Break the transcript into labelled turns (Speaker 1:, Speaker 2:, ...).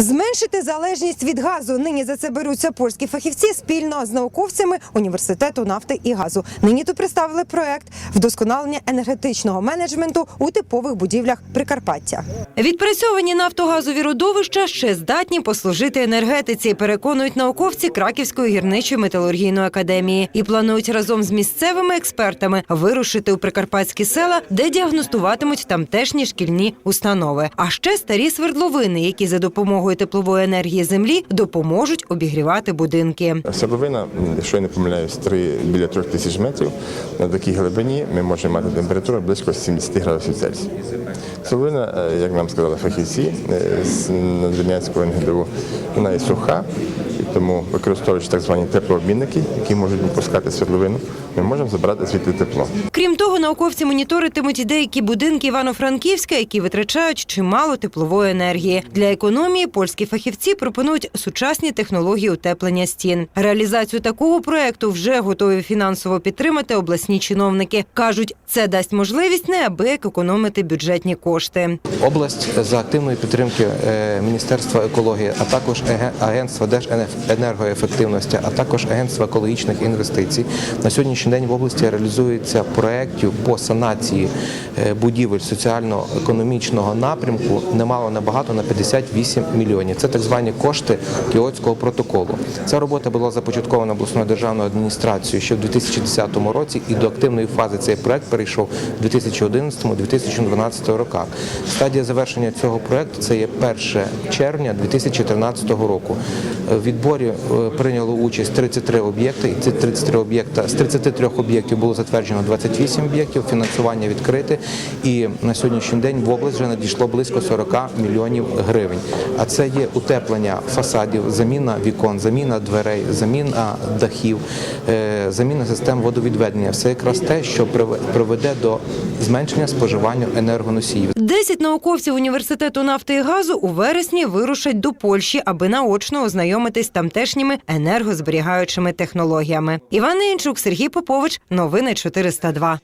Speaker 1: Зменшити залежність від газу. Нині за це беруться польські фахівці спільно з науковцями університету нафти і газу. Нині тут представили проект вдосконалення енергетичного менеджменту у типових будівлях Прикарпаття. Відпрацьовані нафтогазові родовища ще здатні послужити енергетиці. Переконують науковці Краківської гірничої металургійної академії і планують разом з місцевими експертами вирушити у прикарпатські села, де діагностуватимуть тамтешні шкільні установи. А ще старі свердловини, які за допомогою теплової енергії землі допоможуть обігрівати будинки.
Speaker 2: Садовина, якщо я не помиляюсь, три, біля трьох тисяч метрів. На такій глибині ми можемо мати температуру близько 70 градусів Цельсія. Свердловина, е, як нам сказали фахівці е, з Надвірнянського НГДУ, вона є суха, і тому використовуючи так звані теплообмінники, які можуть випускати свердловину, ми можемо забрати звідти тепло.
Speaker 1: Крім того, науковці моніторитимуть і деякі будинки Івано-Франківська, які витрачають чимало теплової енергії. Для економії польські фахівці пропонують сучасні технології утеплення стін. Реалізацію такого проекту вже готові фінансово підтримати обласні чиновники. кажуть, це дасть можливість неабияк економити бюджетні кошти.
Speaker 3: Область за активної підтримки е, Міністерства екології, а також Агентства Держенергоефективності, а також Агентства екологічних інвестицій. На сьогоднішній день в області реалізується проєктів по санації е, будівель соціально-економічного напрямку немало небагато на 58 мільйонів. Це так звані кошти Кіотського протоколу. Ця робота була започаткована обласною державною адміністрацією ще в 2010 році, і до активної фази цей проект перейшов у 2011-2012 роках. Стадія завершення цього проекту це є 1 червня 2013 року. Е, В відборі е, прийняло участь 33 об'єкти, ці 33 об'єкта з 33 об'єктів було затверджено 28 об'єктів, фінансування відкрите. І на сьогоднішній день в область вже надійшло близько 40 мільйонів гривень. А це є утеплення фасадів, заміна вікон, заміна дверей, заміна дахів, е, заміна систем водовідведення. Все якраз те, що приведе до зменшення споживання енергоносіїв.
Speaker 1: Десять науковців університету нафти і газу у вересні вирушать до Польщі, аби наочно ознайомитись тамтешніми енергозберігаючими технологіями. Іван Інчук, Сергій Попович, новини 402.